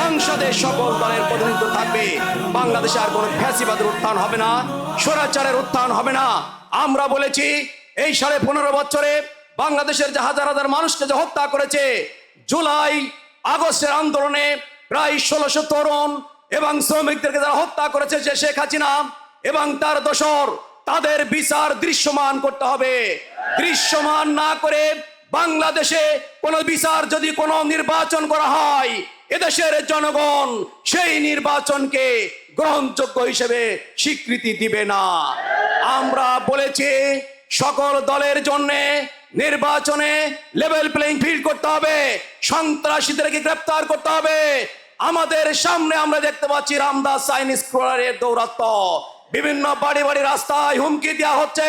সংসদে সকল দলের প্রতিনিধিত্ব থাকবে। বাংলাদেশে আর কোনো ফ্যাসিবাদের উত্থান হবে না, স্বরাচারের উত্থান হবে না। আমরা বলেছি, এই সাড়ে পনেরো বছরে বাংলাদেশের যে হাজার হাজার মানুষকে যে হত্যা করেছে, জুলাই আগস্টের আন্দোলনে প্রায় ষোলোশো তরুণ এবং শ্রমিকদেরকে যারা হত্যা করেছে যে শেখ হাসিনা এবং তার দোসর তাদের বিচার দৃশ্যমান করতে হবে। দৃশ্যমান না করে বাংলাদেশে কোন বিচার যদি কোনো নির্বাচন করা হয় এদেশের জনগণ সেই নির্বাচনকে গ্রহণযোগ্য হিসেবে স্বীকৃতি দিবে না। আমরা বলেছি সকল দলের জন্য নির্বাচনে লেভেল প্লেইং ফিল্ড করতে হবে, সন্ত্রাসীদেরকে গ্রেপ্তার করতে হবে। আমাদের সামনে আমরা দেখতে পাচ্ছি রামদাস চাইনিজ ক্রোলারের দৌরাত্ম বিভিন্ন বাড়ি বাড়ি রাস্তায় হুমকি দেওয়া হচ্ছে।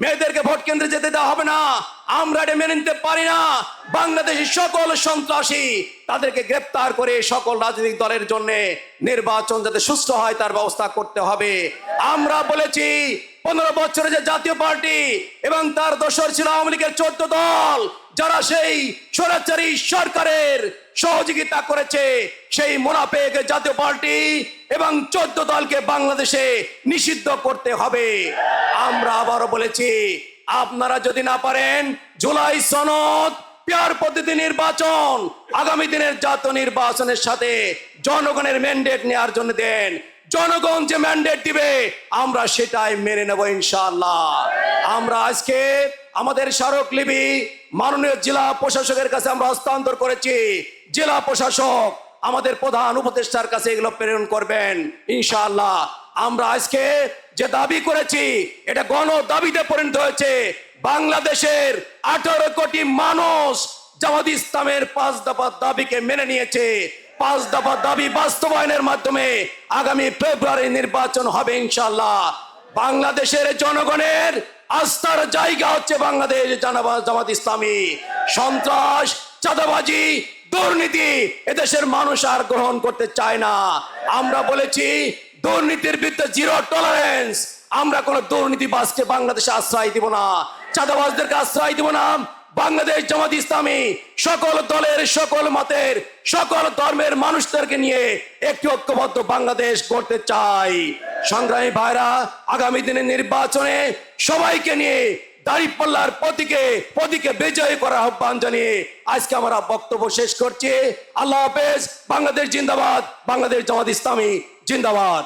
মেয়েদেরকে ভোট কেন্দ্রে যেতে দেওয়া হবে না। আমরা এটা মেনে নিতে পারি না। বাংলাদেশের সকল সন্ত্রাসী তাদেরকে গ্রেপ্তার করে সকল রাজনৈতিক দলের জন্য নির্বাচন যাতে সুস্থ হয়, তার ব্যবস্থা করতে হবে। আমরা বলেছি, পনেরো বছরে যে জাতীয় পার্টি এবং তার দোসর ছিল আওয়ামী লীগের চোদ্দ দল, যারা সেই স্বরাচারী সরকারের সহযোগিতা করেছে সেই মোনাফেক জাতীয় পার্টি এবং চোদ্দ দলকে বাংলাদেশে নিষিদ্ধ করতে হবে। আমরা আবারও বলেছি, আপনারা যদি না পারেন, জুলাই সনদ, পেয়ার পদ্ধতি নির্বাচন, আগামী দিনের জাতীয় নির্বাচনের সাথে জনগণের ম্যান্ডেট নেওয়ার জন্য দেন। জনগণ যে ম্যান্ডেট দিবে, আমরা সেটাই মেনে নেব ইনশাআল্লাহ। আমরা আজকে আমাদের স্মারকলিপি মাননীয় জেলা প্রশাসকের কাছে আমরা হস্তান্তর করেছি। জেলা প্রশাসক আমাদের প্রধান উপদেষ্টার কাছে এগুলো প্রেরণ করবেন, ইনশাআল্লাহ। আমরা আজকে যে দাবি করেছি, এটা গণ দাবিতে পরিণত হয়েছে। বাংলাদেশের আঠারো কোটি মানুষ জামাত ইসলামের পাঁচ দফা দাবিকে মেনে নিয়েছে। পাঁচ দফা দাবি বাস্তবায়নের মাধ্যমে আগামী ফেব্রুয়ারি নির্বাচন হবে ইনশাল্লাহ বাংলাদেশের জনগণের আস্থার জায়গা হচ্ছে বাংলাদেশ জামাত ইসলামী। সন্ত্রাস, চাঁদাবাজি, দুর্নীতি এদেশের মানুষ আর গ্রহণ করতে চায় না। আমরা বলেছি, দুর্নীতির বিরুদ্ধে জিরো টলারেন্স আমরা কোন দুর্নীতিবাজকে বাংলাদেশে আশ্রয় দিব না। চাঁদাবাজদেরকে আশ্রয় দিব না। বাংলাদেশ জামাত ইসলামী সকল দলের, সকল মতের, সকল ধর্মের মানুষদেরকে নিয়ে একটি ঐক্যবদ্ধ বাংলাদেশ করতে চাই। সংগ্রামী ভাইরা, আগামী দিনের নির্বাচনে সবাইকে নিয়ে দাঁড়িপাল্লার প্রতীকে প্রতীকে বিজয় করার আহ্বান জানিয়ে আজকে আমরা বক্তব্য শেষ করছি। আল্লাহ হাফেজ, বাংলাদেশ জিন্দাবাদ, বাংলাদেশ জামাত ইসলামী জিন্দাবাদ।